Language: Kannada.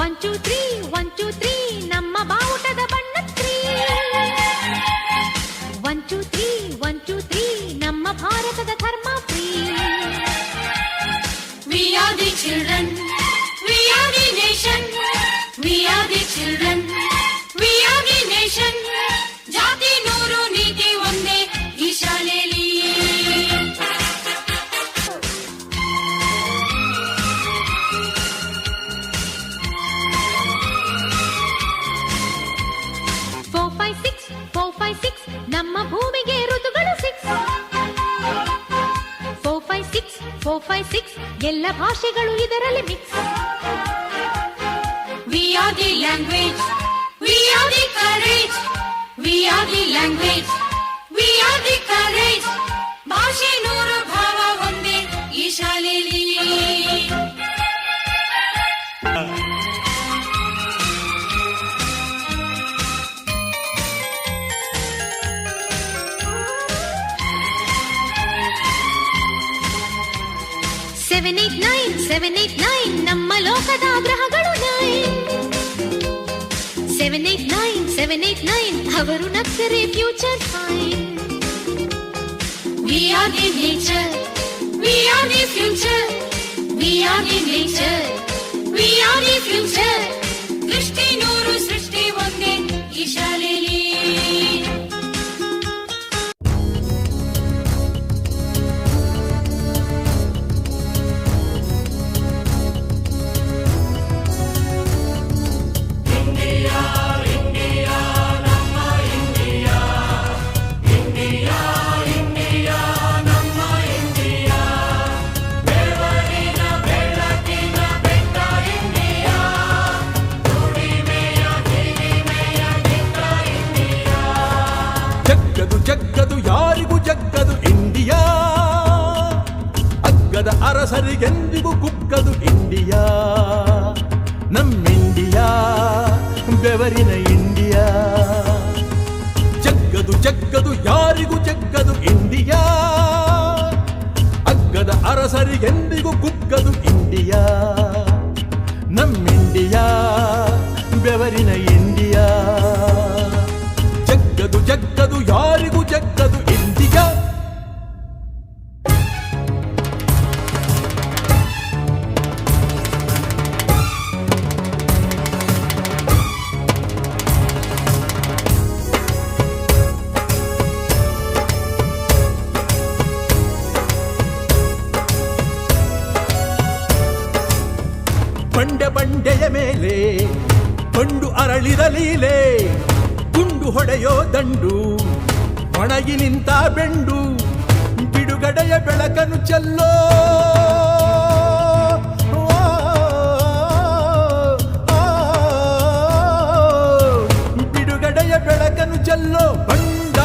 Two three one two three ನಮ್ಮ ಬಾವುಟದ ಬಣ್ಣ three one two three one two three ನಮ್ಮ ಭಾರತದ ಧರ್ಮ free We are the children. We are the nation. We are the children. four five six ಎಲ್ಲ ಭಾಷೆಗಳು ಇದರಲ್ಲಿ mix we the language we are the Kong we the language we the ಭಾಷೆ ನೂರು seven eight nine seven eight nine ನಮ್ಮ ಲೋಕದ ಗ್ರಹಗಳು nine seven eight nine seven eight nine ಅವರು ನಕ್ಕರೆ future fine We are the nature. We are the future. We are the nature. We are the future. ಅಗ್ಗದ ಅರಸರಿಗೆಂದಿಗೂ ಕುಗ್ಗದು ಇಂಡಿಯಾ ನಮ್ಮಿಂಡಿಯಾ ಬೆವರಿನ ಇಂಡಿಯಾ ಜಗ್ಗದು ಜಗ್ಗದು ಯಾರಿಗೂ ಜಗ್ಗದು ಇಂಡಿಯಾ ಅಗ್ಗದ ಅರಸರಿಗೆಂದಿಗೂ ಕುಗ್ಗದು ಇಂಡಿಯಾ ನಮ್ಮಿಂಡಿಯಾ ಬೆವರಿನ ಇಂಡಿಯಾ ಬಂಡೆ ಬಂಡೆಯ ಮೇಲೆ ಬಂಡು ಅರಳಿದ ಲೀಲೆ ಗುಂಡು ಹೊಡೆಯೋ ದಂಡು ಒಣಗಿ ನಿಂತ ಬೆಂಡು ಬಿಡುಗಡೆಯ ಬೆಳಕನ್ನು ಚೆಲ್ಲೋ ಬಿಡುಗಡೆಯ ಬೆಳಕನ್ನು ಚೆಲ್ಲೋ ಬಂಡಾಯದ